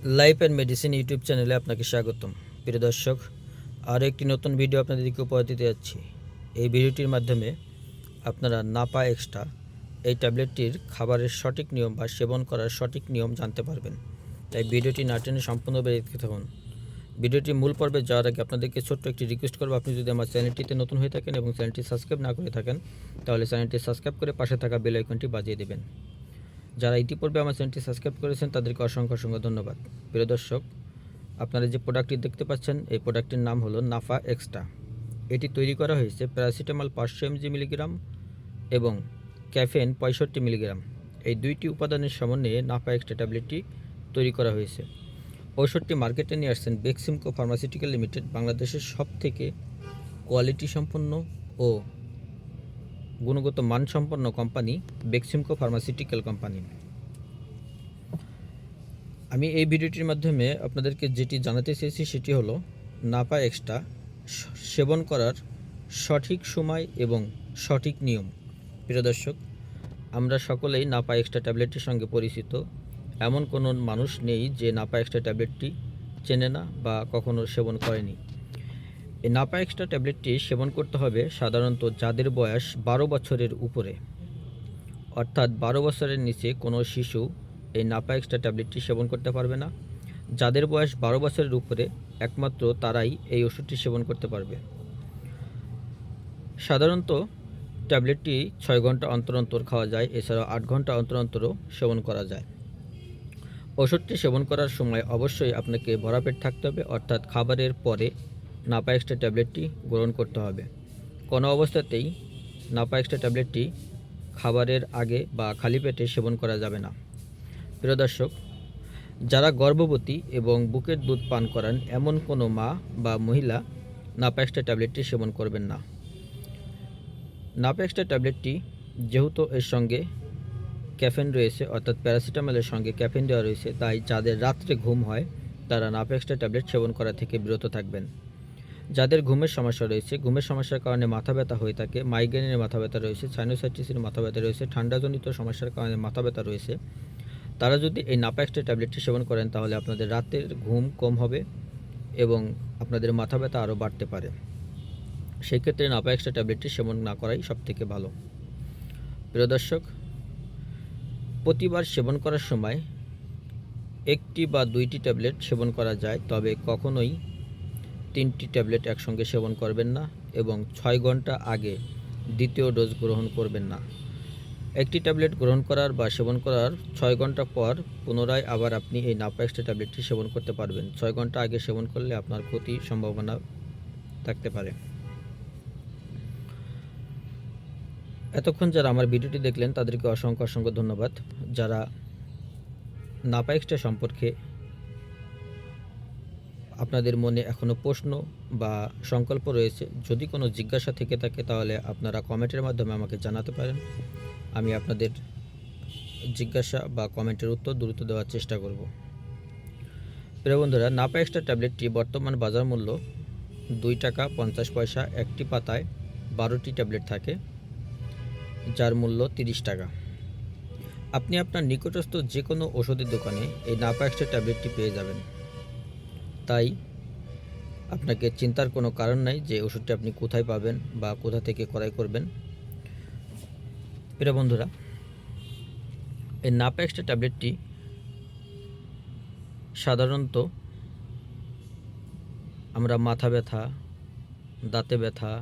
Life and medicine YouTube চ্যানেলে আপনাকে স্বাগতম। প্রিয় দর্শক, আরও একটি নতুন ভিডিও আপনাদেরকে উপহার দিতে যাচ্ছি। এই ভিডিওটির মাধ্যমে আপনারা নাপা এক্সট্রা এই ট্যাবলেটটির খাবারের সঠিক নিয়ম বা সেবন করার সঠিক নিয়ম জানতে পারবেন। তাই ভিডিওটি না টেনে সম্পূর্ণভাবে দেখতে থাকুন। ভিডিওটির মূল পর্বে যাওয়ার আগে আপনাদেরকে ছোট্ট একটি রিকোয়েস্ট করব। আপনি যদি আমার চ্যানেলটিতে নতুন হয়ে থাকেন এবং চ্যানেলটি সাবস্ক্রাইব না করে থাকেন, তাহলে চ্যানেলটি সাবস্ক্রাইব করে পাশে থাকা বেল আইকনটি বাজিয়ে দেবেন। যারা ইতিপূর্বে আমার চ্যানেলটি সাবস্ক্রাইব করেছেন, তাদেরকে অসংখ্য অসংখ্য ধন্যবাদ। প্রিয় দর্শক, আপনারা যে প্রোডাক্টটি দেখতে পাচ্ছেন, এই প্রোডাক্টটির নাম হলো নাফা এক্সট্রা। এটি তৈরি করা হয়েছে প্যারাসিটামল পাঁচশো এমজি মিলিগ্রাম এবং ক্যাফেন পঁয়ষট্টি মিলিগ্রাম। এই দুইটি উপাদানের সমন্বয়ে নাফা এক্সট্রা ট্যাবলেটটি তৈরি করা হয়েছে। ঔষধটি মার্কেটে নিয়ে আসছেন বেক্সিমকো ফার্মাসিউটিক্যাল লিমিটেড, বাংলাদেশের সব থেকে কোয়ালিটি সম্পন্ন ও গুণগত মানসম্পন্ন কোম্পানি বেক্সিমকো ফার্মাসিউটিক্যাল কোম্পানি। আমি এই ভিডিওটির মাধ্যমে আপনাদেরকে যেটি জানাতে চেয়েছি সেটি হলো, নাপা এক্সট্রা সেবন করার সঠিক সময় এবং সঠিক নিয়ম। প্রিয় দর্শক, আমরা সকলেই নাপা এক্সট্রা ট্যাবলেটটির সঙ্গে পরিচিত। এমন কোনো মানুষ নেই যে নাপা এক্সট্রা ট্যাবলেটটি চেনে না বা কখনো সেবন করেনি। এই নাপা এক্সট্রা ট্যাবলেটটি সেবন করতে হবে সাধারণত যাদের বয়স বারো বছরের উপরে। অর্থাৎ বারো বছরের নিচে কোনো শিশু এই নাপা এক্সট্রা ট্যাবলেটটি সেবন করতে পারবে না। যাদের বয়স বারো বছরের উপরে, একমাত্র তারাই এই ওষুধটি সেবন করতে পারবে। সাধারণত ট্যাবলেটটি ছয় ঘণ্টা অন্তর অন্তর খাওয়া যায়, এছাড়াও আট ঘণ্টা অন্তর অন্তরও সেবন করা যায়। ওষুধটি সেবন করার সময় অবশ্যই আপনাকে ভরা পেট থাকতে হবে, অর্থাৎ খাবারের পরে নাপা এক্সট্রা ট্যাবলেটটি গ্রহণ করতে হবে। কোনো অবস্থাতেই নাপা এক্সট্রা ট্যাবলেটটি খাবারের আগে বা খালি পেটে সেবন করা যাবে না। প্রিয় দর্শক, যারা গর্ভবতী এবং বুকের দুধ পান করান, এমন কোনো মা বা মহিলা নাপা এক্সট্রা ট্যাবলেটটি সেবন করবেন না। নাপা এক্সট্রা ট্যাবলেটটি যেহেতু এর সঙ্গে ক্যাফেন রয়েছে, অর্থাৎ প্যারাসিটামলের সঙ্গে ক্যাফেন দেওয়া রয়েছে, তাই যাদের রাত্রে ঘুম হয়, তারা নাপেক্সটা ট্যাবলেট সেবন করা থেকে বিরত থাকবেন। যাদের ঘুমের সমস্যা রয়েছে, ঘুমের সমস্যার কারণে মাথা ব্যথা হয়ে থাকে মাইগ্রেনের মাথা ব্যথা রয়েছে সাইনোসাইটিসের মাথা ব্যথা রয়েছে, ঠান্ডাজনিত সমস্যার কারণে মাথা ব্যথা রয়েছে, তারা যদি এই নাপাক্সটা ট্যাবলেটটি সেবন করেন, তাহলে আপনাদের রাতের ঘুম কম হবে এবং আপনাদের মাথা ব্যথা আরও বাড়তে পারে। সেক্ষেত্রে নাপাক্সটা ট্যাবলেটটি সেবন না করাই সবথেকে ভালো। প্রিয় দর্শক, প্রতিবার সেবন করার সময় একটি বা দুইটি ট্যাবলেট সেবন করা যায়, তবে কখনোই তিনটি ট্যাবলেট একসঙ্গে সেবন করবেন না এবং ছয় ঘণ্টা আগে দ্বিতীয় ডোজ গ্রহণ করবেন না। একটি ট্যাবলেট গ্রহণ করার বা সেবন করার ছয় ঘণ্টা পর পুনরায় আবার আপনি এই নাপাক্সটা ট্যাবলেটটি সেবন করতে পারবেন। ছয় ঘণ্টা আগে সেবন করলে আপনার ক্ষতির সম্ভাবনা থাকতে পারে। এতক্ষণ যারা আমার ভিডিওটি দেখলেন তাদেরকে অসংখ্য অসংখ্য ধন্যবাদ। যারা নাপাইক্সটা সম্পর্কে আপনাদের মনে এখনও প্রশ্ন বা সংকল্প রয়েছে, যদি কোনো জিজ্ঞাসা থেকে থাকে তাহলে আপনারা কমেন্টের মাধ্যমে আমাকে জানাতে পারেন। আমি আপনাদের জিজ্ঞাসা বা কমেন্টের উত্তর দ্রুত দেওয়ার চেষ্টা করব। প্রিয় বন্ধুরা নাপাইক্সটা ট্যাবলেটটি বর্তমান বাজার মূল্য দুই টাকা পঞ্চাশ পয়সা, একটি পাতায় বারোটি ট্যাবলেট থাকে, যার মূল্য তিরিশ টাকা। আপনি আপনার নিকটস্থ যে কোনো ওষুধের দোকানে এই নাপাক্সের ট্যাবলেটটি পেয়ে যাবেন। তাই আপনাকে চিন্তার কোনো কারণ নাই যে ওষুধটি আপনি কোথায় পাবেন বা কোথা থেকে ক্রয় করবেন। প্রিয় বন্ধুরা, এই নাপাক্সটা ট্যাবলেটটি সাধারণত আমরা মাথা ব্যথা, দাঁতে ব্যথা,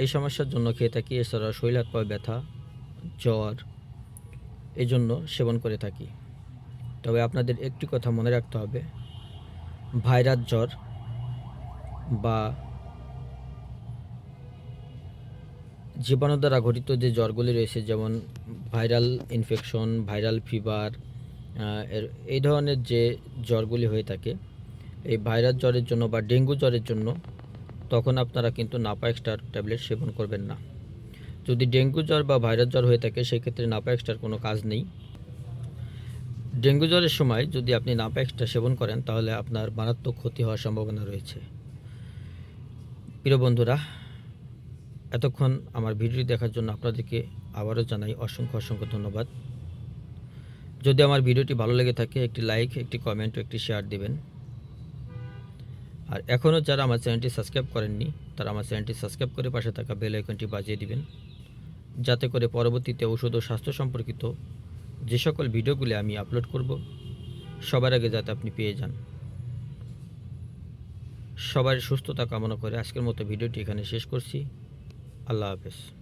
এই সমস্যার জন্য খেয়ে থাকি, এছাড়া শরীর হাত পা ব্যথা, জ্বর এই জন্য সেবন করে থাকি। তবে আপনাদের একটি কথা মনে রাখতে হবে ভাইরাস জ্বর বা জীবাণু দ্বারা ঘটিত যে জ্বরগুলি রয়েছে, যেমন ভাইরাল ইনফেকশন ভাইরাল ফিভার এই ধরনের যে জ্বরগুলি হয়ে থাকে, এই ভাইরাস জ্বরের জন্য বা ডেঙ্গু জ্বরের জন্য, তখন আপনারা কিন্তু নাপা এক্সট্রার ট্যাবলেট সেবন করবেন না। যদি ডেঙ্গু জ্বর বা ভাইরাস জ্বর হয়ে থাকে, সেক্ষেত্রে নাপা এক্সট্রার কোনো কাজ নেই। ডেঙ্গু জ্বরের সময় যদি আপনি নাপা এক্সট্রা সেবন করেন, তাহলে আপনার মারাত্মক ক্ষতি হওয়ার সম্ভাবনা রয়েছে। প্রিয় বন্ধুরা, এতক্ষণ আমার ভিডিও দেখার জন্য আপনাদেরকে আবারও জানাই অসংখ্য অসংখ্য ধন্যবাদ। যদি আমার ভিডিওটি ভালো লেগে থাকে, একটি লাইক, একটি কমেন্ট, একটি শেয়ার দিবেন। আর এখনও যারা আমার চ্যানেলটি সাবস্ক্রাইব করেননি, তারা আমার চ্যানেলটি সাবস্ক্রাইব করে পাশে থাকা বেল আইকনটি বাজিয়ে দিবেন। যাতে করে পরবর্তীতে ওষুধ ও স্বাস্থ্য সম্পর্কিত যে সকল ভিডিওগুলি আমি আপলোড করব, সবার আগে যাতে আপনি পেয়ে যান। সবার সুস্থতা কামনা করে আজকের মতো ভিডিওটি এখানে শেষ করছি। আল্লাহ হাফেজ।